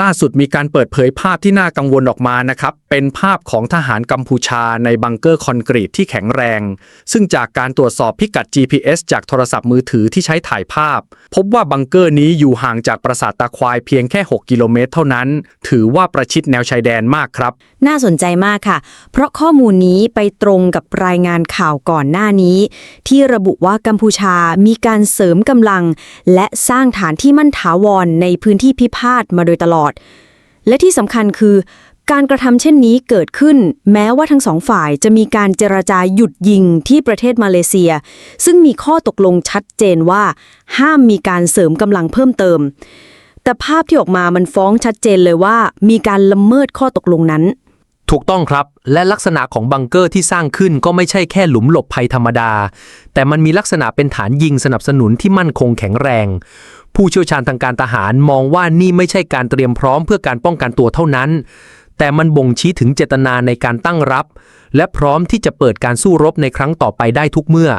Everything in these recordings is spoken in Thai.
ล่าสุดมีการเปิดเผยภาพที่น่ากังวลออกมานะครับ เป็นภาพของทหารกัมพูชาในบังเกอร์คอนกรีตที่แข็งแรง ซึ่งจากการตรวจสอบพิกัด GPS จากโทรศัพท์มือถือที่ใช้ถ่ายภาพ พบว่าบังเกอร์นี้อยู่ห่างจากปราสาทตาควายเพียงแค่ 6 กิโลเมตรเท่านั้น ถือว่าประชิดแนวชายแดนมากครับ น่าสนใจมากค่ะ เพราะข้อมูลนี้ไปตรงกับรายงานข่าวก่อนหน้านี้ ที่ระบุว่ากัมพูชามีการเสริมกำลัง และสร้างฐานที่มั่นถาวรในพื้นที่พิพาทมาโดยตลอดและที่สำคัญคือ การกระทำเช่นนี้เกิดขึ้น แม้ว่าทั้งสองฝ่ายจะมีการเจรจาหยุดยิงที่ประเทศมาเลเซีย ซึ่งมีข้อตกลงชัดเจนว่า ห้ามมีการเสริมกำลังเพิ่มเติม แต่ภาพที่ออกมามันฟ้องชัดเจนเลยว่า มีการละเมิดข้อตกลงนั้นถูกต้องครับ และลักษณะของบังเกอร์ที่สร้างขึ้นก็ไม่ใช่แค่หลุมหลบภัยธรรมดา แต่มันมีลักษณะเป็นฐานยิงสนับสนุนที่มั่นคงแข็งแรง ผู้เชี่ยวชาญทางการทหารมองว่านี่ไม่ใช่การเตรียมพร้อมเพื่อการป้องกันตัวเท่านั้น แต่มันบ่งชี้ถึงเจตนาในการตั้งรับ และพร้อมที่จะเปิดการสู้รบในครั้งต่อไปได้ทุกเมื่อ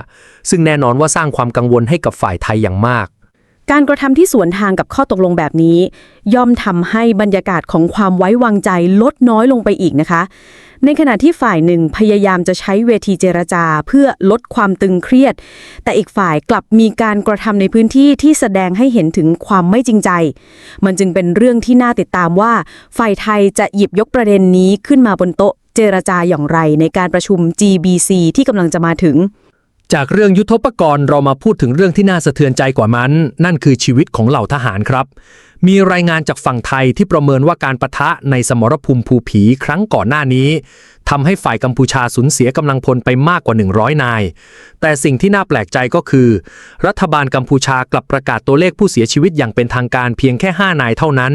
ซึ่งแน่นอนว่าสร้างความกังวลให้กับฝ่ายไทยอย่างมาก การกระทำที่สวนทางกับข้อตกลงแบบนี้ ย่อมทำให้บรรยากาศของความไว้วางใจลดน้อยลงไปอีกนะคะ ในขณะที่ฝ่ายหนึ่งพยายามจะใช้เวทีเจรจาเพื่อลดความตึงเครียด แต่อีกฝ่ายกลับมีการกระทำในพื้นที่ที่แสดงให้เห็นถึงความไม่จริงใจ มันจึงเป็นเรื่องที่น่าติดตามว่า ฝ่ายไทยจะหยิบยกประเด็นนี้ขึ้นมาบนโต๊ะเจรจาอย่างไรในการประชุม GBC ที่กำลังจะมาถึง จากเรื่องยุทธปกรณ์เรามาพูดถึงเรื่องที่น่าสะเทือนใจกว่ามัน นั่นคือชีวิตของเหล่าทหารครับ มีรายงานจากฝั่งไทยที่ประเมินว่าการประทะในสมรภูมิภูผีครั้งก่อนหน้านี้ทำให้ฝ่ายกัมพูชาสูญเสียกำลังพลไปมากกว่า 100 นาย แต่สิ่งที่น่าแปลกใจก็คือ รัฐบาลกัมพูชากลับประกาศตัวเลขผู้เสียชีวิตอย่างเป็นทางการเพียงแค่ 5 นายเท่านั้น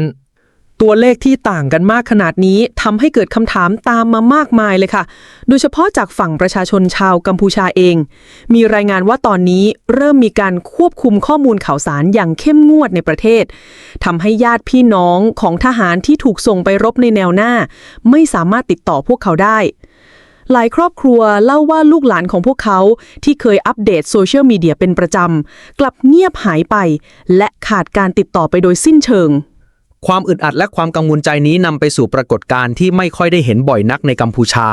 ตัวเลขที่ต่างกันมากขนาดนี้ทำให้เกิดคำถามตามมามากมายเลยค่ะ โดยเฉพาะจากฝั่งประชาชนชาวกัมพูชาเอง มีรายงานว่าตอนนี้เริ่มมีการควบคุมข้อมูลข่าวสารอย่างเข้มงวดในประเทศทำให้ญาติพี่น้องของทหารที่ถูกส่งไปรบในแนวหน้า ไม่สามารถติดต่อพวกเขาได้หลายครอบครัวเล่าว่าลูกหลานของพวกเขาที่เคยอัปเดตโซเชียลมีเดียเป็นประจำ กลับเงียบหายไป และขาดการติดต่อไปโดยสิ้นเชิง ความอึดอัดและความกังวลใจนี้นำไปสู่ปรากฏการณ์ที่ไม่ค่อยได้เห็นบ่อยนักในกัมพูชา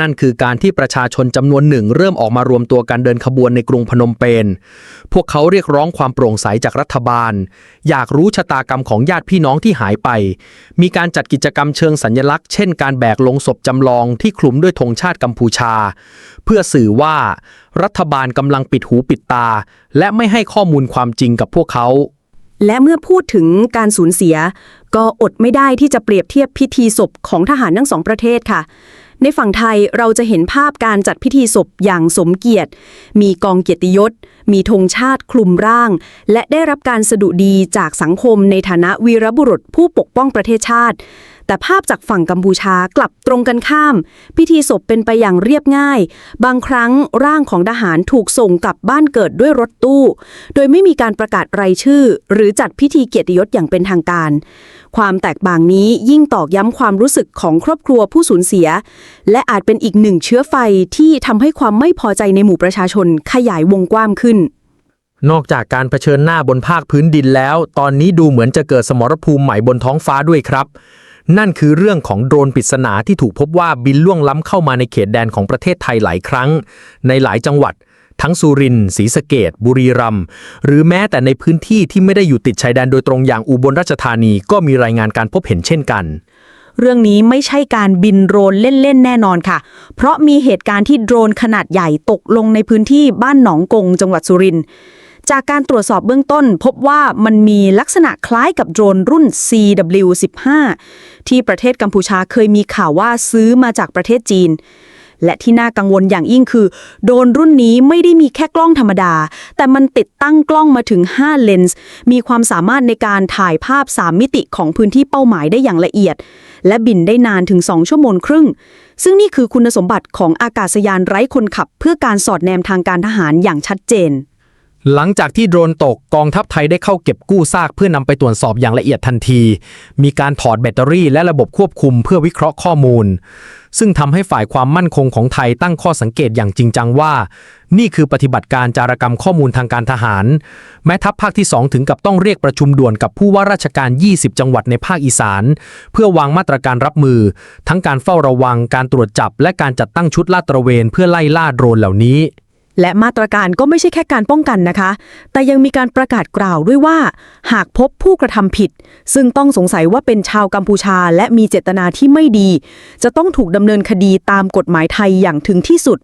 นั่นคือการที่ประชาชนจำนวนหนึ่ง เริ่มออกมารวมตัวกันเดินขบวนในกรุงพนมเปญ พวกเขาเรียกร้องความโปร่งใสจากรัฐบาล อยากรู้ชะตากรรมของญาติพี่น้องที่หายไป มีการจัดกิจกรรมเชิงสัญลักษณ์ เช่นการแบกลงศพจำลองที่คลุมด้วยธงชาติกัมพูชา เพื่อสื่อว่ารัฐบาลกำลังปิดหูปิดตา และไม่ให้ข้อมูลความจริงกับพวกเขา และเมื่อพูดถึงการสูญเสีย ก็อดไม่ได้ที่จะเปรียบเทียบพิธีศพของทหารทั้งสองประเทศค่ะ ในฝั่งไทยเราจะเห็นภาพการจัดพิธีศพอย่างสมเกียรติ มีกองเกียรติยศ มีธงชาติคลุมร่าง และได้รับการสดุดีจากสังคมในฐานะวีรบุรุษผู้ปกป้องประเทศชาติ แต่ภาพจากฝั่งกัมพูชากลับตรงกันข้าม พิธีศพเป็นไปอย่างเรียบง่าย บางครั้งร่างของทหารถูกส่งกลับบ้านเกิดด้วยรถตู้ โดยไม่มีการประกาศรายชื่อ หรือจัดพิธีเกียรติยศอย่างเป็นทางการ ความแตกต่างนี้ยิ่งตอกย้ำความรู้สึกของครอบครัวผู้สูญเสีย และอาจเป็นอีกหนึ่งเชื้อไฟที่ทำให้ความไม่พอใจในหมู่ประชาชนขยายวงกว้างขึ้นนอกจากการเผชิญหน้าบนภาคพื้นดินแล้ว ตอนนี้ดูเหมือนจะเกิดสมรภูมิใหม่บนท้องฟ้าด้วยครับ นั่นคือเรื่องของโดรนปริศนาที่ถูกพบว่าบินล่วงล้ำเข้ามาในเขตแดนของประเทศไทยหลายครั้ง ในหลายจังหวัด ทั้งสุรินทร์ศรีสะเกดบุรีรัมย์หรือแม้แต่ในพื้นที่ที่ไม่ได้อยู่ติดชายแดนโดยตรงอย่างอุบลราชธานีก็มีรายงานการพบเห็นเช่นกันเรื่องนี้ไม่ใช่การบินโดรนเล่น ๆ แน่นอนค่ะ เพราะมีเหตุการณ์ที่โดรนขนาดใหญ่ตกลงในพื้นที่บ้านหนองกงจังหวัดสุรินทร์ จากการตรวจสอบเบื้องต้น พบว่ามันมีลักษณะคล้ายกับโดรนรุ่น CW15 ที่ประเทศกัมพูชาเคยมีข่าวว่าซื้อมาจากประเทศจีน และที่น่ากังวลอย่างยิ่งคือ โดนรุ่นนี้ไม่ได้มีแค่กล้องธรรมดา แต่มันติดตั้งกล้องมาถึง 5 เลนส์ มีความสามารถในการถ่ายภาพ 3 มิติของพื้นที่เป้าหมายได้อย่างละเอียด และบินได้นานถึง 2 ชั่วโมงครึ่งซึ่งนี่คือคุณสมบัติของอากาศยานไร้คนขับ เพื่อการสอดแนมทางการทหารอย่างชัดเจน หลังจากที่โดรนตกกองทัพไทยได้เข้าเก็บกู้ซากเพื่อนำไปตรวจสอบอย่างละเอียดทันที มีการถอดแบตเตอรี่และระบบควบคุมเพื่อวิเคราะห์ข้อมูล ซึ่งทำให้ฝ่ายความมั่นคงของไทยตั้งข้อสังเกตอย่างจริงจังว่า นี่คือปฏิบัติการจารกรรมข้อมูลทางการทหาร แม้ทัพภาคที่ 2 ถึงกับต้องเรียกประชุมด่วนกับผู้ว่าราชการ 20 จังหวัดในภาคอีสาน เพื่อวางมาตรการรับมือ ทั้งการเฝ้าระวังการตรวจจับ และการจัดตั้งชุดลาดตระเวนเพื่อไล่ล่าโดรนเหล่านี้ และมาตรการก็ไม่ใช่แค่การป้องกันนะคะ แต่ยังมีการประกาศกล่าวด้วยว่า หากพบผู้กระทำผิด ซึ่งต้องสงสัยว่าเป็นชาวกัมพูชาและมีเจตนาที่ไม่ดี จะต้องถูกดำเนินคดีตามกฎหมายไทยอย่างถึงที่สุด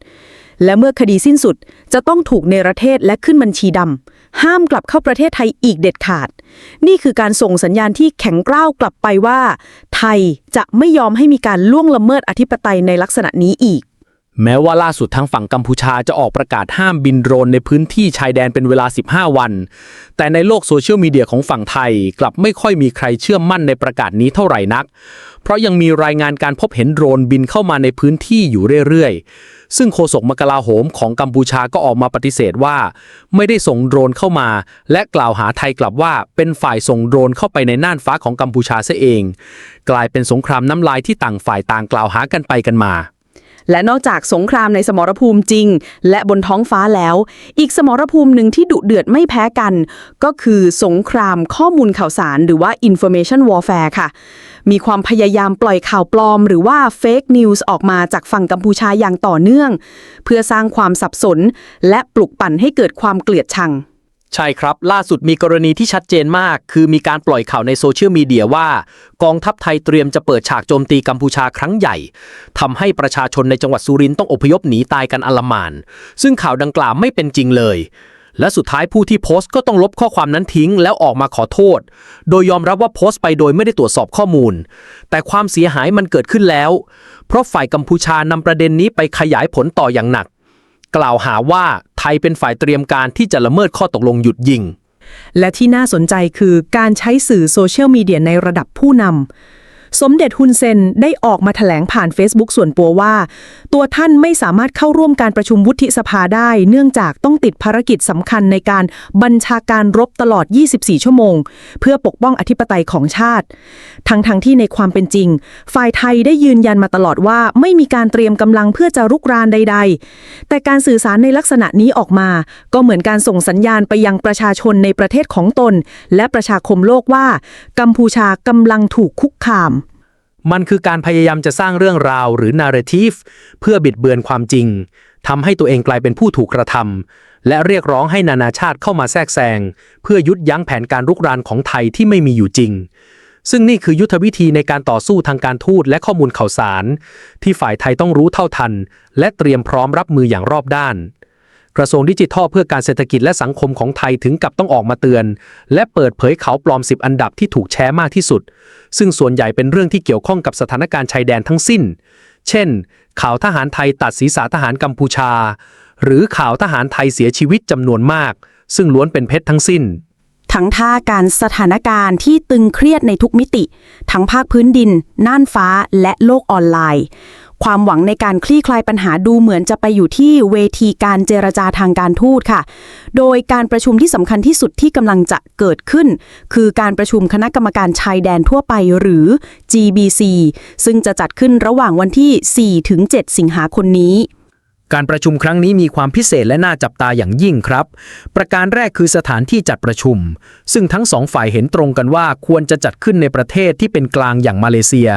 และเมื่อคดีสิ้นสุดจะต้องถูกเนรเทศและขึ้นบัญชีดำห้ามกลับเข้าประเทศไทยอีกเด็ดขาด นี่คือการส่งสัญญาณที่แข็งกร้าวกลับไปว่า ไทยจะไม่ยอมให้มีการล่วงละเมิดอธิปไตยในลักษณะนี้อีก แม้ว่าล่าสุดทางฝั่งกัมพูชาจะออกประกาศห้ามบินโดรนในพื้นที่ชายแดนเป็นเวลา 15 วัน แต่ในโลกโซเชียลมีเดียของฝั่งไทย กลับไม่ค่อยมีใครเชื่อมั่นในประกาศนี้เท่าไหร่นัก เพราะยังมีรายงานการพบเห็นโดรนบินเข้ามาในพื้นที่อยู่เรื่อยๆ ซึ่งโฆษกมกลาโหมของกัมพูชาก็ออกมาปฏิเสธว่า ไม่ได้ส่งโดรนเข้ามา และกล่าวหาไทยกลับว่าเป็นฝ่ายส่งโดรนเข้าไปในน่านฟ้าของกัมพูชาซะเอง กลายเป็นสงครามน้ำลายที่ต่างฝ่ายต่างกล่าวหากันไปกันมา และนอกจากสงครามในสมรภูมิจริง และบนท้องฟ้าแล้ว อีกสมรภูมิหนึ่งที่ดุเดือดไม่แพ้กัน ก็คือสงครามข้อมูลข่าวสารหรือว่า information warfare ค่ะ มีความพยายามปล่อยข่าวปลอม หรือว่า fake news ออกมาจากฝั่งกัมพูชาอย่างต่อเนื่อง เพื่อสร้างความสับสน และปลุกปั่นให้เกิดความเกลียดชัง ใช่ครับ ล่าสุดมีกรณีที่ชัดเจนมาก คือมีการปล่อยข่าวในโซเชียลมีเดียว่า กองทัพไทยเตรียมจะเปิดฉากโจมตีกัมพูชาครั้งใหญ่ทำให้ประชาชนในจังหวัดสุรินทร์ต้องอพยพหนีตายกันอลหมาน ซึ่งข่าวดังกล่าวไม่เป็นจริงเลย และสุดท้ายผู้ที่โพสต์ก็ต้องลบข้อความนั้นทิ้ง แล้วออกมาขอโทษ โดยยอมรับว่าโพสต์ไปโดยไม่ได้ตรวจสอบข้อมูล แต่ความเสียหายมันเกิดขึ้นแล้ว เพราะฝ่ายกัมพูชานำประเด็นนี้ไปขยายผลต่ออย่างหนัก กล่าวหาว่า ไทยเป็นฝ่ายเตรียมการที่จะละเมิดข้อตกลงหยุดยิง และที่น่าสนใจคือการใช้สื่อโซเชียลมีเดียในระดับผู้นำ สมเด็จฮุนเซนได้ออกมาแถลงผ่าน Facebook ส่วนตัวว่า ตัวท่านไม่สามารถเข้าร่วมการประชุมวุฒิสภาได้ เนื่องจากต้องติดภารกิจสำคัญในการบัญชาการรบตลอด 24 ชั่วโมง เพื่อปกป้องอธิปไตยของชาติ ทั้งๆทที่ในความเป็นจริง ฝ่ายไทยได้ยืนยันมาตลอดว่าไม่มีการเตรียมกำลังเพื่อจะรุกรานใด ๆ แต่การสื่อสารในลักษณะนี้ออกมา ก็เหมือนการส่งสัญญาณไปยังประชาชนในประเทศของตน และประชาคมโลกว่า กัมพูชากำลังถูกคุกคาม มันคือการพยายามจะสร้างเรื่องราวหรือ narrative เพื่อบิดเบือนความจริงทำให้ตัวเองกลายเป็นผู้ถูกกระทำและเรียกร้องให้นานาชาติเข้ามาแทรกแซงเพื่อยุดยั้งแผนการรุกรานของไทยที่ไม่มีอยู่จริง ซึ่งนี่คือยุทธวิธีในการต่อสู้ทางการทูตและข้อมูลข่าวสาร ที่ฝ่ายไทยต้องรู้เท่าทัน และเตรียมพร้อมรับมืออย่างรอบด้าน ระทรวงดิจิทัลเพื่อการเศรษฐกิจและสังคมของไทยถึงกับต้องออกมาเตือน และเปิดเผยเขาวปลอม 10 อันดับที่ถูกแชร์มากที่สุด ซึ่งส่วนใหญ่เป็นเรื่องที่เกี่ยวข้องกับสถานการณ์ชายแดนทั้งสิ้น เช่น ข่าวทหารไทยตัดศีรษะทหารกัมพูชา หรือข่าวทหารไทยเสียชีวิตจำนวนมาก ซึ่งล้วนเป็นเพชรทั้งสิ้นทั้งท่าการสถานการณ์ที่ตึงเครียดในทุกมิติ ทั้งภาคพื้นดิน น่านฟ้าและโลกออนไลน์ ความหวังในการคลี่คลายปัญหาดูเหมือนจะไปอยู่ที่เวทีการเจรจาทางการทูตค่ะ โดยการประชุมที่สำคัญที่สุดที่กำลังจะเกิดขึ้น คือการประชุมคณะกรรมการชายแดนทั่วไปหรือ GBC ซึ่งจะจัดขึ้นระหว่างวันที่ 4-7 สิงหาคมนี้ การประชุมครั้งนี้มีความพิเศษและน่าจับตาอย่างยิ่งครับ ประการแรกคือสถานที่จัดประชุม ซึ่งทั้งสองฝ่ายเห็นตรงกันว่าควรจะจัดขึ้นในประเทศที่เป็นกลางอย่างมาเลเซีย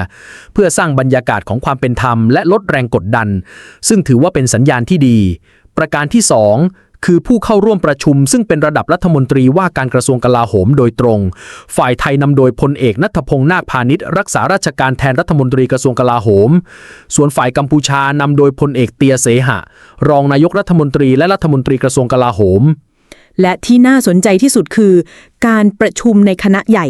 เพื่อสร้างบรรยากาศของความเป็นธรรมและลดแรงกดดัน ซึ่งถือว่าเป็นสัญญาณที่ดี ประการที่สอง คือผู้เข้าร่วมประชุม ซึ่งเป็นระดับรัฐมนตรีว่าการกระทรวงกลาโหมโดยตรง ฝ่ายไทยนำโดยพลเอกนัทพงษ์นาคพาณิชย์รักษาราชการแทนรัฐมนตรีกระทรวงกลาโหม ส่วนฝ่ายกัมพูชานำโดยพลเอกเตียเสหะ รองนายกรัฐมนตรีและรัฐมนตรีกระทรวงกลาโหมและที่น่าสนใจที่สุดคือ การประชุมในคณะใหญ่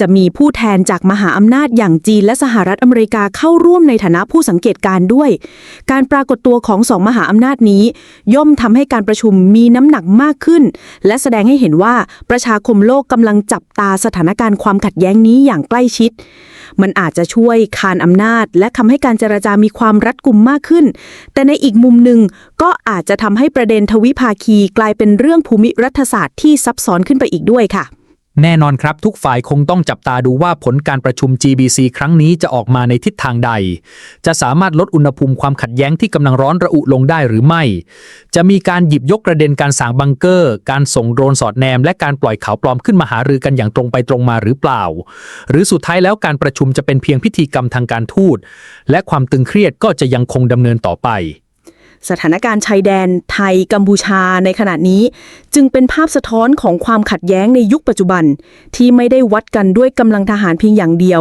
จะมีผู้แทนจากมหาอำนาจอย่างจีนและสหรัฐอเมริกาเข้าร่วมในฐานะผู้สังเกตการด้วย การปรากฏตัวของสองมหาอำนาจนี้ ย่อมทำให้การประชุมมีน้ำหนักมากขึ้น และแสดงให้เห็นว่าประชาคมโลกกำลังจับตาสถานการณ์ความขัดแย้งนี้อย่างใกล้ชิด มันอาจจะช่วยคานอำนาจ และทำให้การเจรจามีความรัดกุมมากขึ้น แต่ในอีกมุมหนึ่งก็อาจจะทำให้ประเด็นทวิภาคีกลายเป็นเรื่องภูมิรัฐศาสตร์ที่ซับซ้อนขึ้นไปอีกด้วยค่ะ แน่นอนครับทุกฝ่ายคงต้องจับตาดูว่าผลการประชุม GBC ครั้งนี้จะออกมาในทิศทางใด จะสามารถลดอุณหภูมิความขัดแย้งที่กำลังร้อนระอุลงได้หรือไม่ จะมีการหยิบยกประเด็นการสร้างบังเกอร์ การส่งโดรนสอดแนม และการปล่อยข่าวปลอมขึ้นมาหารือกันอย่างตรงไปตรงมาหรือเปล่า หรือสุดท้ายแล้วการประชุมจะเป็นเพียงพิธีกรรมทางการทูตและความตึงเครียดก็จะยังคงดำเนินต่อไป สถานการณ์ชายแดนไทยกัมพูชาในขณะนี้ จึงเป็นภาพสะท้อนของความขัดแย้งในยุคปัจจุบัน ที่ไม่ได้วัดกันด้วยกำลังทหารเพียงอย่างเดียว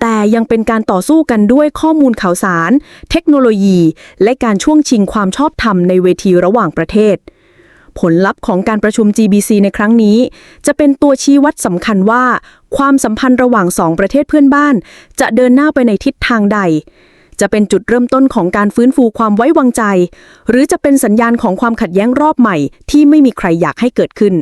แต่ยังเป็นการต่อสู้กันด้วยข้อมูลข่าวสาร เทคโนโลยี และการช่วงชิงความชอบธรรมในเวทีระหว่างประเทศ ผลลัพธ์ของการประชุม GBC ในครั้งนี้ จะเป็นตัวชี้วัดสำคัญว่า ความสัมพันธ์ระหว่างสองประเทศเพื่อนบ้าน จะเดินหน้าไปในทิศทางใด จะเป็นจุดเริ่มต้นของการฟื้นฟูความไว้วางใจ หรือจะเป็นสัญญาณของความขัดแย้งรอบใหม่ที่ไม่มีใครอยากให้เกิดขึ้น